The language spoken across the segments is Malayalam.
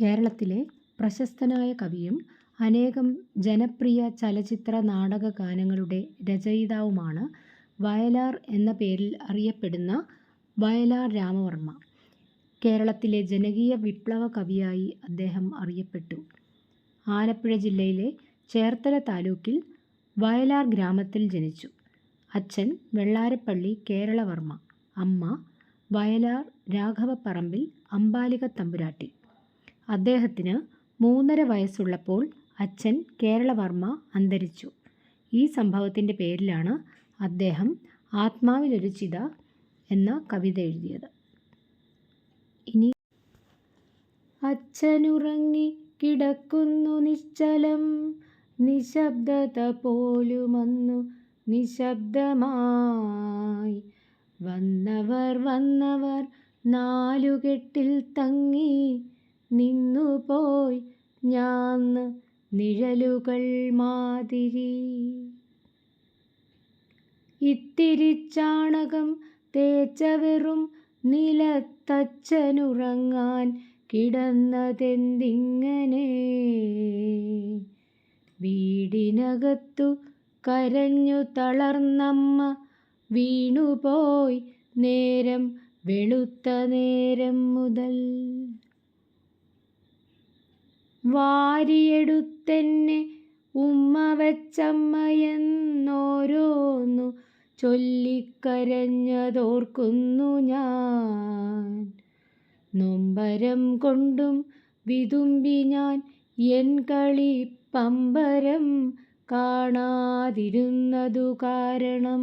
കേരളത്തിലെ പ്രശസ്തനായ കവിയും അനേകം ജനപ്രിയ ചലച്ചിത്ര നാടക ഗാനങ്ങളുടെ രചയിതാവുമാണ് വയലാർ എന്ന പേരിൽ അറിയപ്പെടുന്ന വയലാർ രാമവർമ്മ. കേരളത്തിലെ ജനകീയ വിപ്ലവ കവിയായി അദ്ദേഹം അറിയപ്പെട്ടു. ആലപ്പുഴ ജില്ലയിലെ ചേർത്തല താലൂക്കിൽ വയലാർ ഗ്രാമത്തിൽ ജനിച്ചു. അച്ഛൻ വെള്ളാരപ്പള്ളി കേരളവർമ്മ, അമ്മ വയലാർ രാഘവപ്പറമ്പിൽ അംബാലികത്തമ്പുരാട്ടി. അദ്ദേഹത്തിന് മൂന്നര വയസ്സുള്ളപ്പോൾ അച്ഛൻ കേരളവർമ്മ അന്തരിച്ചു. ഈ സംഭവത്തിന്റെ പേരിലാണ് അദ്ദേഹം ആത്മാവിലൊരു ചിത എന്ന കവിത എഴുതിയത്. ഇനി അച്ഛനുറങ്ങി കിടക്കുന്നു നിശ്ചലം നിശബ്ദത പോലുമന്നു നിശബ്ദമായി വന്നവർ വന്നവർ നാലുകെട്ടിൽ തങ്ങി നിന്നുപോയി ഞാൻ നിഴലുകൾ മാതിരി. ഇത്തിരി ചാണകം തേച്ച വെറും നിലത്തച്ഛനുറങ്ങാൻ കിടന്നതെന്തിങ്ങനെ. വീടിനകത്തു കരഞ്ഞു തളർന്നമ്മ വീണുപോയി നേരം വെളുത്ത നേരം മുതൽ. വാരിയെടുത്തെന്നെ ഉമ്മ വച്ചമ്മയെന്നോരോന്നു ചൊല്ലിക്കരഞ്ഞതോർക്കുന്നു ഞാൻ. നൊമ്പരം കൊണ്ടും വിതുമ്പി ഞാൻ എൻ കളി പമ്പരം കാണാതിരുന്നതു കാരണം.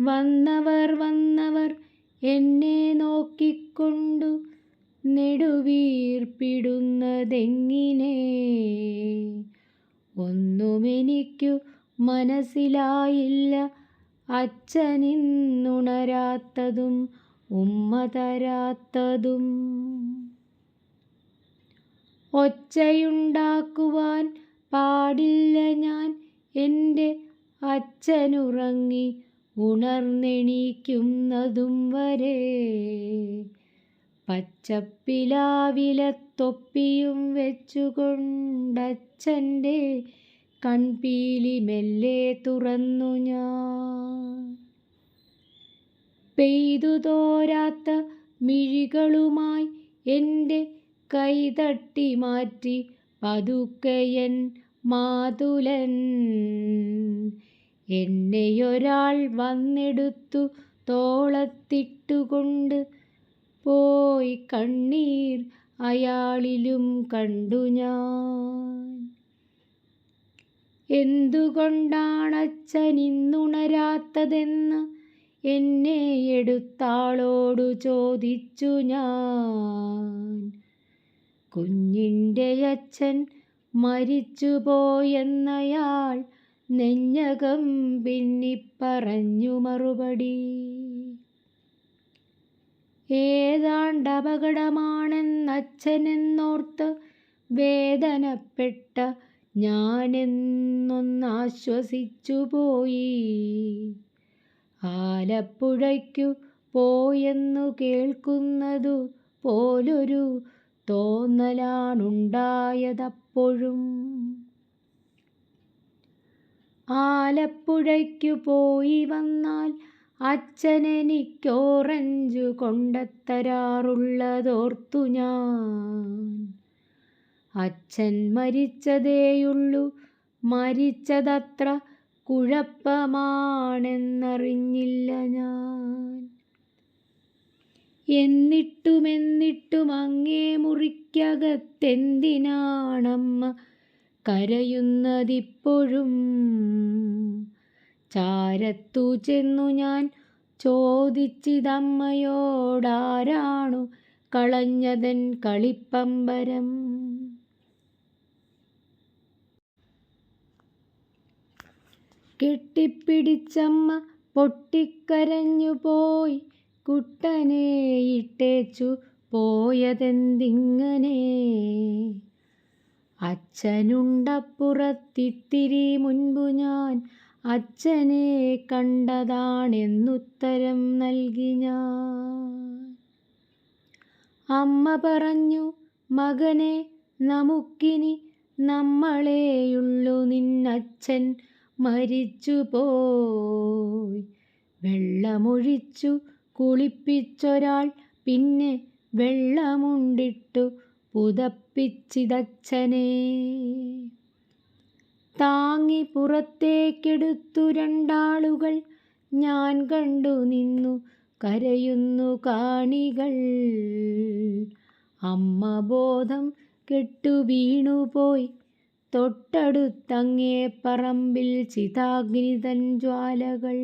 വന്നവർ വന്നവർ എന്നെ നോക്കിക്കൊണ്ടു നെടുവീർപ്പിടുന്നതെങ്ങിനെ. ഒന്നുമെനിക്കു മനസ്സിലായില്ല അച്ഛനിന്നുണരാത്തതും ഉമ്മ തരാത്തതും. ഒച്ചയുണ്ടാക്കുവാൻ പാടില്ല ഞാൻ എന്റെ അച്ഛനുറങ്ങി ഉണർന്നെണീക്കുന്നതും വരെ. പച്ചപ്പിലാവിലത്തൊപ്പിയും വെച്ചുകൊണ്ടച്ഛന്റെ കൺപീലി മെല്ലെ തുറന്നു ഞാൻ. പെയ്തു തോരാത്ത മിഴികളുമായി എന്റെ കൈതട്ടി മാറ്റി പതുക്കയൻ മാതുലൻ. എന്നെയൊരാൾ വന്നെടുത്തു തോളത്തിട്ടുകൊണ്ട് പോയി കണ്ണീർ അയാളിലും കണ്ടു ഞാൻ. എന്തുകൊണ്ടാണച്ഛനിന്നുണരാത്തതെന്ന് എന്നെയെടുത്താളോടു ചോദിച്ചു ഞാൻ. കുഞ്ഞിന്റെ അച്ഛൻ മരിച്ചുപോയെന്നയാൾ നെഞ്ഞകം പിന്നിപ്പറഞ്ഞു മറുപടി. ഏതാണ്ടപകടമാണെന്നച്ഛനെന്നോർത്ത് വേദനപ്പെട്ട ഞാനെന്നൊന്നാശ്വസിച്ചുപോയി. ആലപ്പുഴയ്ക്കു പോയെന്നു കേൾക്കുന്നതു പോലൊരു തോന്നലാണുണ്ടായതപ്പോഴും. ആലപ്പുഴയ്ക്കു പോയി വന്നാൽ അച്ഛനെനിക്കോറഞ്ചു കൊണ്ടത്തരാറുള്ളതോർത്തു ഞാൻ. അച്ഛൻ മരിച്ചതേയുള്ളു മരിച്ചതത്ര കുഴപ്പമാണെന്നറിഞ്ഞില്ല ഞാൻ. എന്നിട്ടുമെന്നിട്ടും അങ്ങേ മുറിക്കകത്തെന്തിനാണമ്മ കരയുന്നതിപ്പോഴും. ചാരത്തു ചെന്നു ഞാൻ ചോദിച്ചിതമ്മയോടാരാണു കളഞ്ഞതൻ കളിപ്പമ്പരം. കെട്ടിപ്പിടിച്ചമ്മ പൊട്ടിക്കരഞ്ഞു പോയി കുട്ടനെ ഇട്ടേച്ചു പോയതെന്തിങ്ങനെ. അച്ഛനുണ്ടപ്പുറത്തിത്തിരി മുൻപു ഞാൻ അച്ഛനെ കണ്ടതാണെന്നുത്തരം നൽകി ഞാൻ. അമ്മ പറഞ്ഞു മകനെ നമുക്കിനി നമ്മളെയുള്ളു. നിന്നച്ഛൻ മരിച്ചുപോയി. വെള്ളമൊഴിച്ചു കുളിപ്പിച്ചൊരാൾ പിന്നെ വെള്ളമുണ്ടിട്ടു പുതപ്പിച്ചിതച്ഛനെ. താങ്ങി പുറത്തേക്കെടുത്തു രണ്ടാളുകൾ. ഞാൻ കണ്ടു നിന്നു കരയുന്നു കാണികൾ. അമ്മ ബോധം കെട്ടു വീണുപോയി തൊട്ടടുത്തങ്ങേ പറമ്പിൽ ചിതാഗ്നിതൻ ജ്വാലകൾ.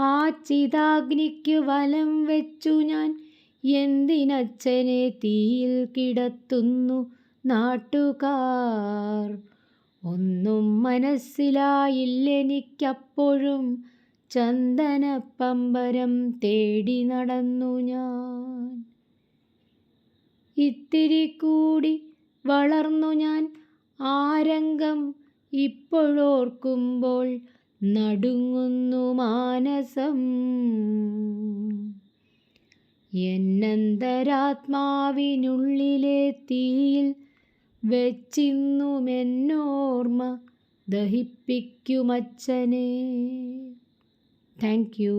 ആ ചിതാഗ്നിക്ക് വലം വെച്ചു ഞാൻ. എന്തിനച്ഛനെ തീയിൽ കിടത്തുന്നു നാട്ടുകാർ. മനസ്സിലായില്ലെനിക്കപ്പോഴും ചന്ദനപ്പമ്പരം തേടി നടന്നു ഞാൻ. ഇത്തിരി കൂടി വളർന്നു ഞാൻ ആരംഗം ഇപ്പോഴോർക്കുമ്പോൾ നടുങ്ങുന്നു മാനസം. എന്നന്തരാത്മാവിനുള്ളിലെ തീയിൽ വെച്ചിന്നുമെന്നോർമ്മ ദഹിപ്പിക്കുമച്ഛനെ താങ്ക് യു